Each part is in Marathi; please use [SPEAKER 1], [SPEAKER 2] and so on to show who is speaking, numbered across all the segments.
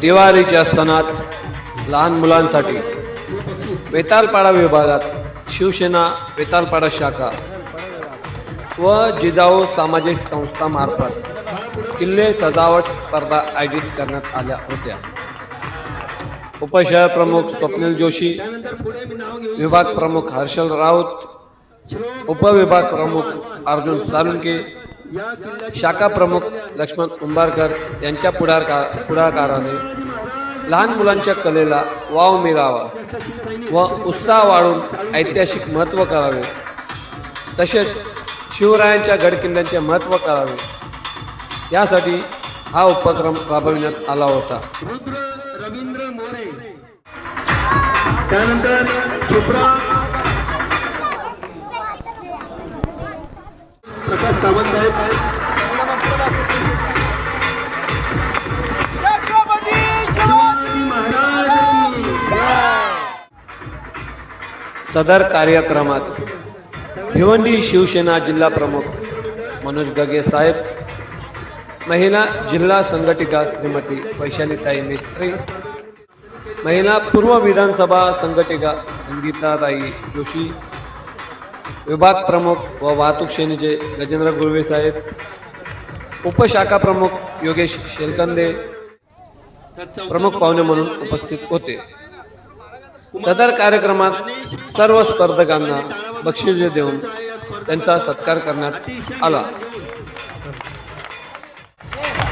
[SPEAKER 1] दिवाळीच्या सणात लहान मुलांसाठी वेतालपाडा विभागात शिवसेना वेतालपाडा शाखा व जिजाऊ सामाजिक संस्थामार्फत किल्ले सजावट स्पर्धा आयोजित करण्यात आल्या होत्या. उपशहर प्रमुख स्वप्नील जोशी विभाग प्रमुख हर्षल राऊत उपविभाग प्रमुख अर्जुन सालुंके शाखा प्रमुख लक्ष्मण कुंभारकर यांच्या पुढाकार पुढाकाराने लहान मुलांच्या कलेला वाव मिळावा व उत्साह वाढून ऐतिहासिक महत्त्व करावे. तसेच शिवरायांच्या गडकिल्ल्यांचे महत्त्व करावे. यासाठी हा उपक्रम राबविण्यात आला होता.
[SPEAKER 2] रुद्र रवींद्र मोरे. त्यानंतर प्रकाश सावंत साहेब शिवाजी महाराज. की
[SPEAKER 1] सदर कार्यक्रमात भिवंडी शिवसेना जिल्हा प्रमुख मनोज गगे साहेब महिला जिल्हा संघटिका श्रीमती वैशालीताई मिस्त्री महिला पूर्व विधानसभा संघटिका संगीताताई जोशी विभाग प्रमुख व वाहतूक श्रेणीचे गजेंद्र गुळवे साहेब उपशाखा प्रमुख योगेश शेलकंदे प्रमुख पाहुणे म्हणून उपस्थित होते. सदर कार्यक्रमात सर्व स्पर्धकांना बक्षिसे देऊन त्यांचा सत्कार करण्यात आला.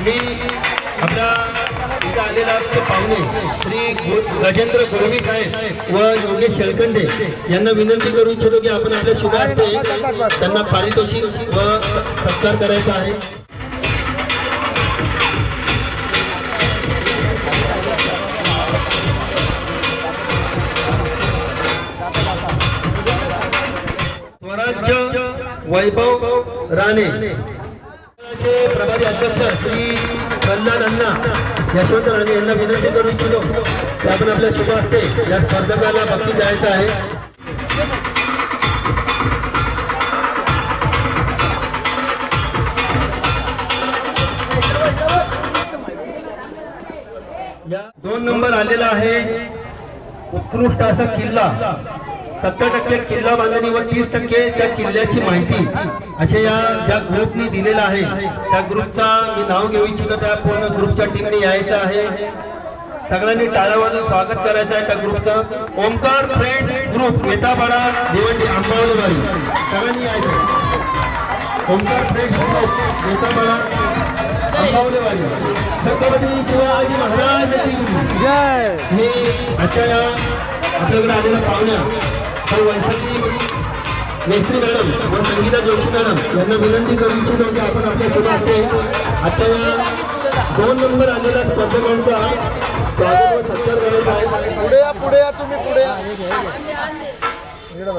[SPEAKER 2] मी इथं आलेला आमचे पाहुणे श्री गजेंद्र गुरवी साहेब व योगेश शेळकंडे यांना विनंती करू इच्छितो की आपण आपल्या शुभार्थे त्यांना पारितोषिक व सत्कार करायचा आहे. स्वराज्य वैभव राणे. प्रभारी अध्यक्ष श्री प्रल्हाद अण्णा यशवंत राणे यांना विनंती करू इच्छितो की आपण आपल्या शुभ हस्ते या स्पर्धकाला बक्षीस द्यायचं आहे. दोन नंबर आलेला आहे उत्कृष्ट असा किल्ला. सत्तर टक्के किल्ला बांधणी व तीस टक्के त्या किल्ल्याची माहिती असे या ज्या ग्रुपनी दिलेला आहे त्या ग्रुपचा मी नाव घेऊ इच्छितो त्या पूर्ण ग्रुपच्या टीमने यायचं आहे. सगळ्यांनी टाळ्या वाजून स्वागत करायचं आहे त्या ग्रुपचं. ओमकार फ्रेंड्स ग्रुप मेतापाडा भिवंडी आंबावलेवाडी सगळ्यांनी यायचं ओमकार फ्रेंड्स ग्रुप मेतापाडा छत्रपती शिवाजी महाराज
[SPEAKER 3] जय.
[SPEAKER 2] मी आजच्या या आपल्याकडे आलेल्या पाहुण्या तर वैशाली मेत्री मॅडम व संगीता जोशी मॅडम यांना विनंती करू इच्छितो की आपण आपल्या शुभ हस्ते आजच्या या दोन नंबर आलेल्या स्पर्धकांचा स्वागत व सत्कार करायचा आहे.
[SPEAKER 3] पुढे या पुढे या तुम्ही पुढे या.
[SPEAKER 4] इकडे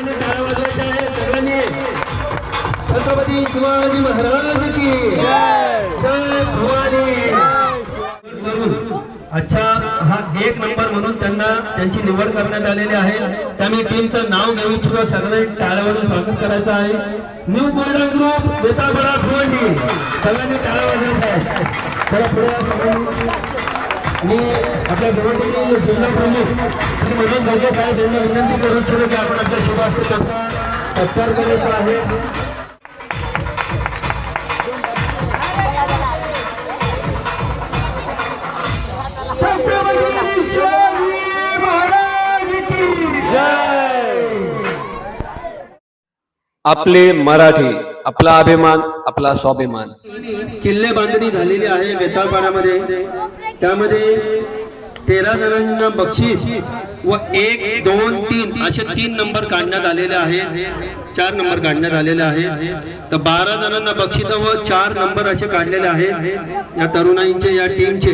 [SPEAKER 4] इकडे
[SPEAKER 2] छत्रपती शिवाजी महाराज की जय भवानी. अच्छा हा एक नंबर म्हणून त्यांना त्यांची निवड करण्यात आलेली आहे. त्यामुळे टीमचं नाव घेऊ इच्छितो सगळ्यांनी टाळ्यावरून स्वागत करायचं आहे. New golden group Betabada Bhiwandi. सगळ्यांनी टाळ्या वाजवायच्या आहे चला पुढे मी आपल्या भिवंडीचे जिल्हा प्रमुख श्री मनोज भगत आहे त्यांना विनंती करू इच्छितो की आपण आपल्या शुभास्ते त्यांचा सत्कार करायचा आहे.
[SPEAKER 1] आपले मराठी आपला अभिमान आपला स्वाभिमान.
[SPEAKER 2] किल्ले बांधणी झालेली आहे वेताळपाड्यामध्ये त्यामध्ये तेरा जणांना बक्षीस व एक दोन तीन असे तीन नंबर काढण्यात आलेले आहेत. चार नंबर काढण्यात आलेले आहेत. तर बारा जणांना बक्षीस व चार नंबर असे काढलेले आहेत. या तरुणाईंचे या टीमचे.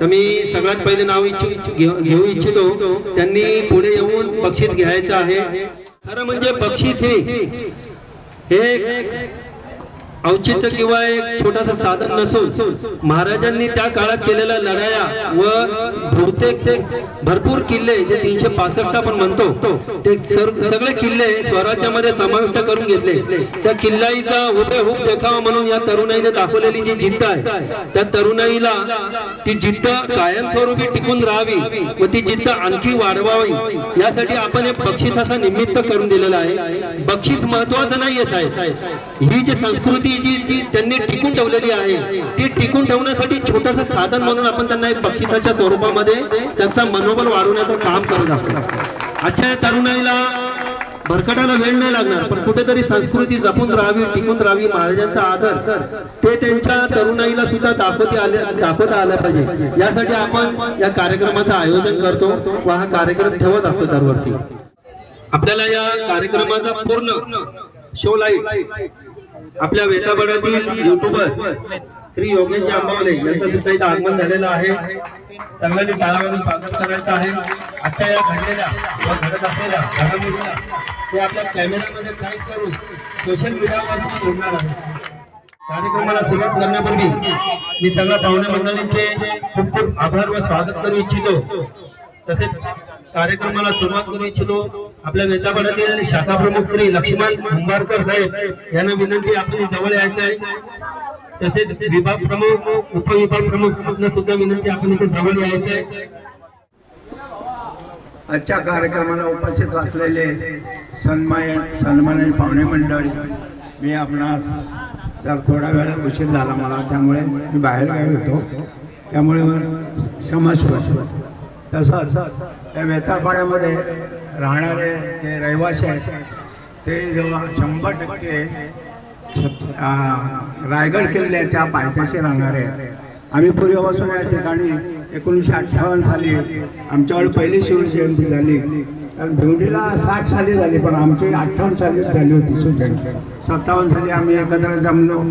[SPEAKER 2] तर मी सगळ्यात पहिले नाव इच्छ- घेऊ घेऊ इच्छितो. त्यांनी पुढे येऊन बक्षीस घ्यायचं आहे. खरं म्हणजे बक्षीस हे हे औचित्य किंवा एक छोटासा साधन नसून महाराजांनी त्या काळात केलेल्या लढाया व बहुतेक ते भरपूर किल्ले जे तीनशे पासष्ट आपण म्हणतो ते सगळे किल्ले स्वराज्यामध्ये समाविष्ट करून घेतले. त्या किल्लाईचा हुबेहूब देखावा म्हणून या तरुणाईने दाखवलेली जी जिद्द आहे त्या तरुणाईला ती जिद्द कायमस्वरूपी टिकून राहावी व ती जिद्द आणखी वाढवावी यासाठी आपण एक बक्षिसाचा निमित्त करून दिलेला आहे. बक्षीस महत्वाचं नाहीये साहेब. ही जी संस्कृती जी जी त्यांनी टिकून ठेवलेली आहे ती टिकून ठेवण्यासाठी छोटंसं साधन म्हणून आपण त्यांना एक बक्षिसाच्या स्वरूपामध्ये त्यांचा मनोबल वाढवण्याचं काम करत आहोत. आजच्या तरुणाईला भरकटाला वेळ नाही लागणार पण कुठेतरी संस्कृती जपून राहावी टिकून राहावी महाराजांचा आदर. ते त्यांच्या तरुणाईला सुद्धा दाखवते आले दाखवता आलं पाहिजे. यासाठी आपण या कार्यक्रमाचं आयोजन करतो व हा कार्यक्रम ठेवत असतो दरवर्षी. आपल्याला या कार्यक्रमाचा पूर्ण शो लाईव्ह आपल्या वेताबडातील युट्यूबर श्री योगेश आंबावले यांचं सुद्धा इथं आगमन झालेलं आहे. सगळ्यांनी टाळावाजून स्वागत करायचं आहे. आजच्या या घडलेल्या किंवा घडत असलेल्या घडामोडीला ते आपल्या कॅमेरामध्ये कैद करून सोशल मीडियावर सोडणार आहे. कार्यक्रमाला सुरुवात करण्यापूर्वी मी सगळ्या पाहुणे मंडळींचे खूप खूप आभार व स्वागत करू इच्छितो. तसेच कार्यक्रमाला सुरुवात करू इच्छितो. आपल्या वेतापाड्यातील शाखा प्रमुख श्री लक्ष्मण कुंभारकर साहेब यांना विनंती आपली जवळ यायचं आहे. तसेच विभाग प्रमुख उपविभाग प्रमुख सुद्धा विनंती आपण इथे जवळ यायचं आहे.
[SPEAKER 5] आजच्या कार्यक्रमाला उपस्थित असलेले सन्मान सन्माननीय पाहुणे मंडळी मी आपणास जर थोडा वेळ उशीर झाला मला त्यामुळे मी बाहेर गावी होतो. त्यामुळे क्षमस्व तसंच त्या वेताळपाड्यामध्ये राहणारे जे रहिवासी आहेत. ते जेव्हा शंभर टक्के रायगड किल्ल्याच्या पायथ्याशी राहणारे आहेत. आम्ही पूर्वीपासून या ठिकाणी एकोणीसशे अठ्ठावन्न साली आमच्यावर पहिली शिवजयंती झाली. कारण भिवडीला साठ साली झाली पण आमची अठ्ठावन्न साली झाली होती शिवजयंती. सत्तावन्न साली आम्ही एकत्र जमलो.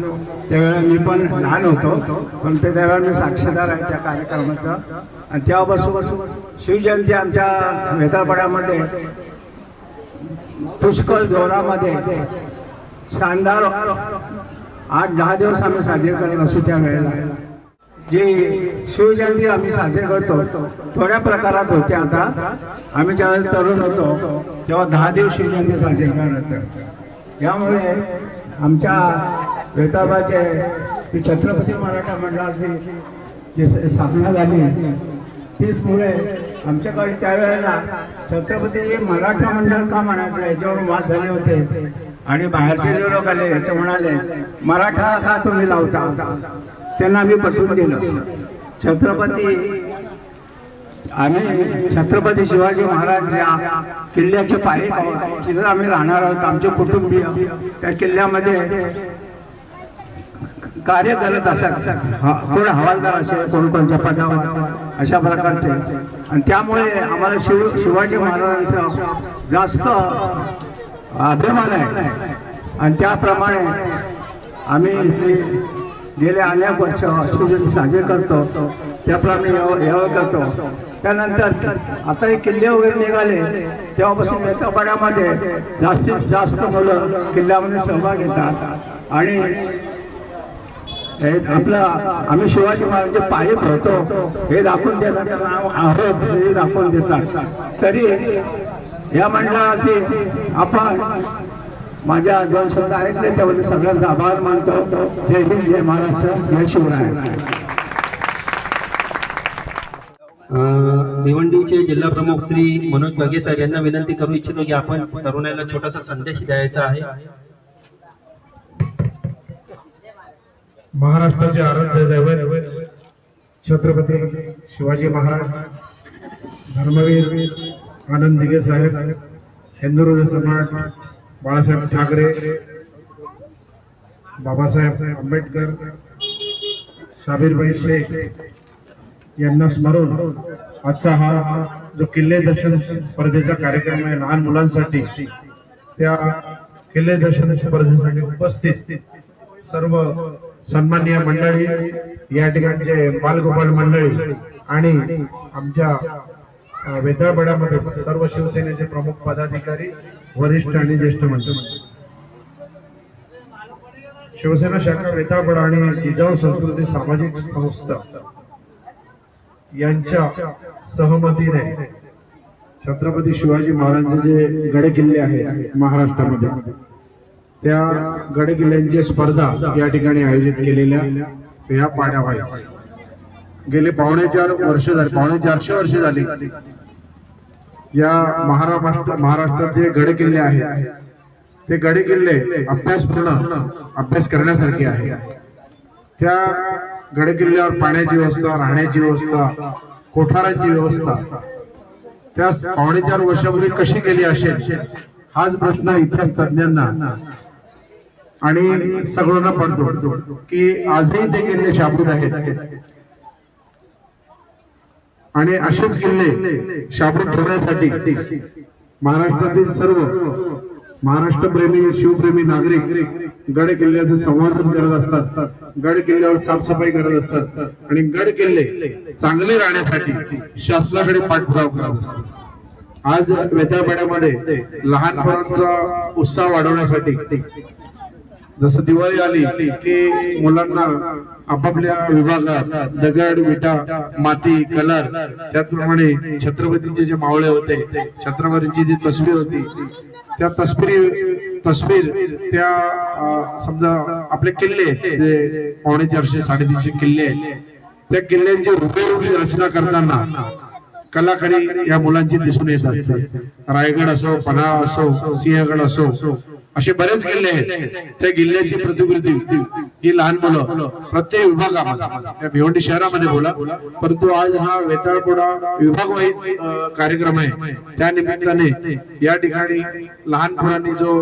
[SPEAKER 5] त्यावेळेला मी पण लहान होतो पण ते त्यावेळेला मी साक्षीदार आहे त्या कार्यक्रमाचा. आणि तेव्हापासून शिवजयंती आमच्या वेताळपाड्यामध्ये पुष्कळ जोरामध्ये शानदार आठ दहा दिवस आम्ही साजरे करत असू त्या वेळेला. जी शिवजयंती आम्ही साजरी करतो थोड्या प्रकारात होते आता. आम्ही ज्यावेळेस तरुण होतो तेव्हा दहा दिवस शिवजयंती साजरी करत होतो. यामुळे आमच्या वेताबाचे छत्रपती मराठा मंडळाची जी स्थापना झाली तीचमुळे आमच्याकडे त्यावेळेला छत्रपती मराठा मंडळ का म्हणायचं याच्यावर वाद झाले होते. आणि बाहेरचे जे लोक आले ते म्हणाले मराठा का तुम्ही लावता? त्यांना आम्ही पटवून दिलं. छत्रपती आम्ही छत्रपती शिवाजी महाराज या किल्ल्याचे पायी तिथं आम्ही राहणार आहोत आमचे कुटुंबीय. त्या किल्ल्यामध्ये कार्य करत असत कोण हवालदार असेल कोण कोणत्या पदावर अशा प्रकारचे. आणि त्यामुळे आम्हाला शिव शिवाजी महाराजांचा जास्त अभिमान आहे. आणि त्याप्रमाणे आम्ही इथली गेले अनेक वर्ष शिवजयंती साजरे करतो. त्याप्रमाणे यावं यावं करतो. त्यानंतर आता हे किल्ले वगैरे निघाले तेव्हापासून मेथापाड्यामध्ये जास्तीत जास्त मुलं किल्ल्यामध्ये सहभाग घेतात. आणि हे आपलं आम्ही शिवाजी महाराजांचे पाय होतो हे दाखवून देतात आहोत हे दाखवून देतात. तरी या मंडळाची आपण माझ्या दोन शब्द ऐकले त्याबद्दल सगळ्यांचा आभार मानतो. जय हिंद जय महाराष्ट्र जय शिवराय.
[SPEAKER 2] भिवंडीचे जिल्हा प्रमुख श्री मनोज बगे साहेब यांना विनंती करू इच्छितो की आपण तरुणाला छोटासा संदेश द्यायचा आहे.
[SPEAKER 6] महाराष्ट्राचे आराध्य दैवत छत्रपती शिवाजी महाराज धर्मवीर आनंद दिघे साहेब हिंदू सम्राट बाळासाहेब ठाकरे बाबासाहेब आंबेडकर शाबीरबाई शेख यांना स्मरून आजचा हा जो किल्ले दर्शन स्पर्धेचा कार्यक्रम आहे लहान मुलांसाठी त्या किल्ले दर्शन स्पर्धेसाठी उपस्थित सर्व सन्मान्य मंडळी या ठिकाणचे बालगोपाल मंडळी आणि आमच्या अ, सर्व शिवसेनेचे प्रमुख पदाधिकारी वरिष्ठ आणि ज्येष्ठ मंत्री. शिवसेना शाखा वेताळपाडा आणि जिजाऊ संस्कृती सामाजिक संस्था यांच्या सहमतीने छत्रपती शिवाजी महाराजांचे जे गडकिल्ले आहेत महाराष्ट्रामध्ये त्या गडकिल्ल्यांची स्पर्धा या ठिकाणी आयोजित केलेल्या या पाड्या व्हायच्या गेले पावणे चार वर्ष झाले पावणे चारशे वर्ष झाली. या महाराष्ट्र महाराष्ट्रात जे गड किल्ले आहेत ते गडकिल्ले अभ्यासपूर्ण अभ्यास करण्यासारखे आहे त्या गड किल्ल्यावर पाण्याची व्यवस्था राहण्याची व्यवस्था कोठारांची व्यवस्था त्या पावणे चार वर्षापूर्वी कशी केली असेल हाच प्रश्न इतिहास तज्ञांना आणि सगळ्यांना पडतो की आजही ते किल्ले शाबूत आहेत. आणि असेच किल्ले शाबूत ठेवण्यासाठी महाराष्ट्रातील सर्व महाराष्ट्रप्रेमी शिवप्रेमी नागरिक गड किल्ल्याचं संवर्धन करत असतात. गड किल्ल्यावर साफसफाई करत असतात. आणि गड किल्ले चांगले राहण्यासाठी शासनाकडे पाठपुरावा करत असतात. आज वेताळपाड्यामध्ये लहान पोरांचा उत्साह वाढवण्यासाठी जसं दिवाळी आली की मुलांना आपापल्या विभागात दगड विटा माती कलर त्याचप्रमाणे छत्रपतींचे जे मावळे होते छत्रपतींची जी तस्वीर होती त्या तस्वीरी तस्वीर त्या समजा आपले किल्ले जे पावणे चारशे साडेतीनशे किल्ले आहेत, त्या किल्ल्यांची हुबेहुबी रचना करताना कलाकारी या मुलांची दिसून येत असते. रायगड असो पन्हाळा असो सिंहगड असो असे बरेच किल्ले आहेत. त्या किल्ल्याची प्रतिकृती ही लहान मुलं प्रत्येक विभागामध्ये त्या भिवंडी शहरामध्ये बोला. परंतु आज हा वेताळपोडा विभाग वाईज कार्यक्रम आहे. त्या निमित्ताने या ठिकाणी लहान मुलांनी जो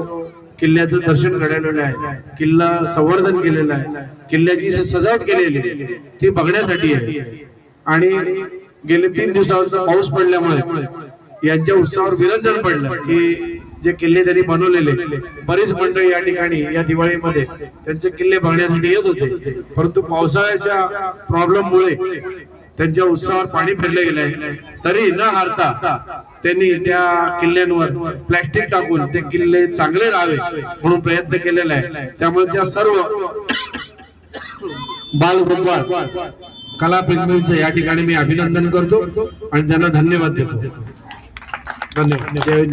[SPEAKER 6] किल्ल्याचं दर्शन घडवलेलं आहे किल्ला संवर्धन केलेलं आहे किल्ल्याची सजावट केलेली आहे, ती बघण्यासाठी आहे. आणि गेले तीन दिवसाचा पाऊस पडल्यामुळे यांच्या उत्साहावर विरंजन पडलं की जे किल्ले त्यांनी बनवलेले बरीच मंडळी या ठिकाणी या दिवाळीमध्ये त्यांचे किल्ले बघण्यासाठी येत होते. परंतु पावसाळ्याच्या प्रॉब्लेम मुळे त्यांच्या उत्साहावर पाणी फिरले गेलंय. तरी न हारता त्यांनी त्या किल्ल्यांवर प्लॅस्टिक टाकून ते किल्ले चांगले राहावे म्हणून प्रयत्न केलेला आहे. त्यामुळे त्या सर्व बालगोपाळ कलाप्रेमींचं या ठिकाणी मी अभिनंदन करतो आणि त्यांना धन्यवाद देतो. धन्यवाद. जय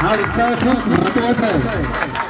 [SPEAKER 2] हा उत्साह खूप महत्त्वाचा आहे.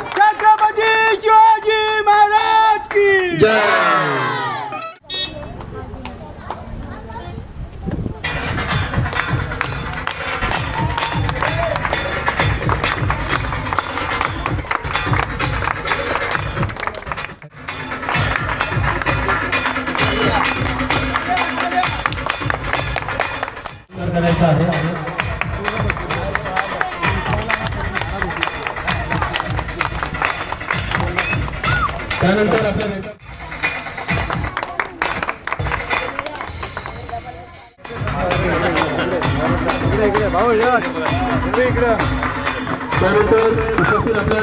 [SPEAKER 2] त्यानंतर उपस्थित आपल्या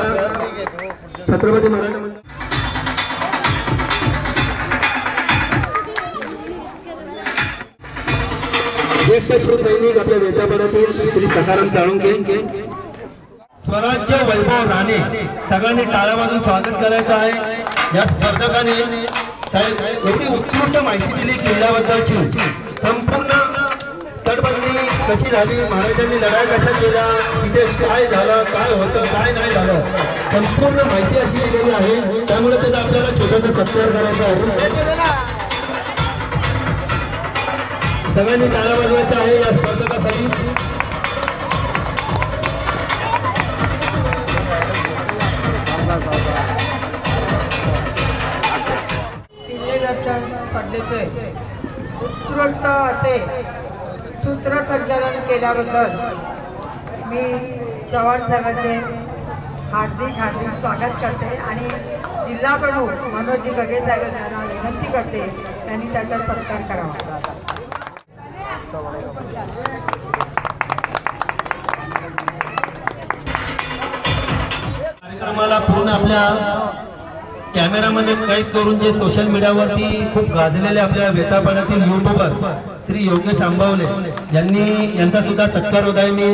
[SPEAKER 2] छत्रपती महाराज ज्येष्ठ शिवसैनिक आपल्या वेतापडातील श्री सखाराम साळुंके स्वराज्य वैभव राणे. सगळ्यांनी टाळ्या वाजून स्वागत करायचं आहे. या स्पर्धकाने साहेब एवढी उत्कृष्ट माहिती दिली किल्ल्याबद्दलची. संपूर्ण कशी झाली? महाराजांनी लढाई कशा केल्या तिथे काय झालं? काय होतं? काय नाही झालं? संपूर्ण माहिती अशी दिलेली आहे. त्यामुळे त्याचा आपल्याला छोटासा सत्कार करायचा आहे. सगळ्यांनी टाळ्या वाजवायच्या आहे या स्पर्धकासाठी.
[SPEAKER 7] किल्ले दर्शन स्पर्धेचे उत्कृष्ट असे सूत्रसंचालन केल्याबद्दल मी चव्हाण साहेबांचे हार्दिक हार्दिक स्वागत करते आणि जिल्हा प्रमुख मनोजी गगे साहेब विनंती करते त्यांनी त्याचा सत्कार करावा.
[SPEAKER 2] कार्यक्रमाला पूर्ण आपल्या कॅमेरामध्ये कैद करून जे सोशल मीडियावरती खूप गाजलेले आपल्या वेतापाड्यातील युट्यूबर श्री योगेश आंबावले यांनी यांचा सुद्धा सत्कार होत आहे मी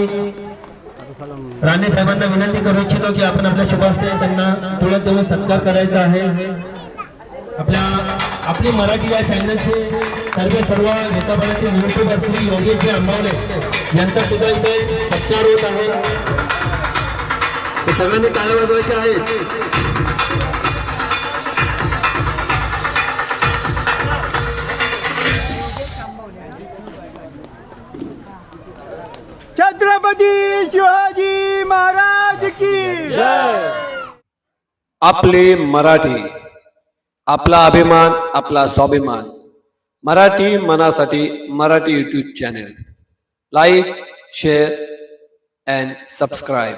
[SPEAKER 2] राणे साहेबांना विनंती करू इच्छितो की आपण आपल्या शुभास्ते त्यांना तुळत देऊन सत्कार करायचा आहे. आपल्या आपली मराठी या चॅनलचे सर्व सर्व नेतापाड्यातील युट्यूबर श्री योगेश आंबावले यांचा सुद्धा इथे सत्कार होत आहे. ते सगळ्यांनी टाळ्या वाजवायचे आहेत.
[SPEAKER 1] आपले मराठी आपला अभिमान आपला स्वाभिमान. Marathi मनासाठी Marathi YouTube channel like share and subscribe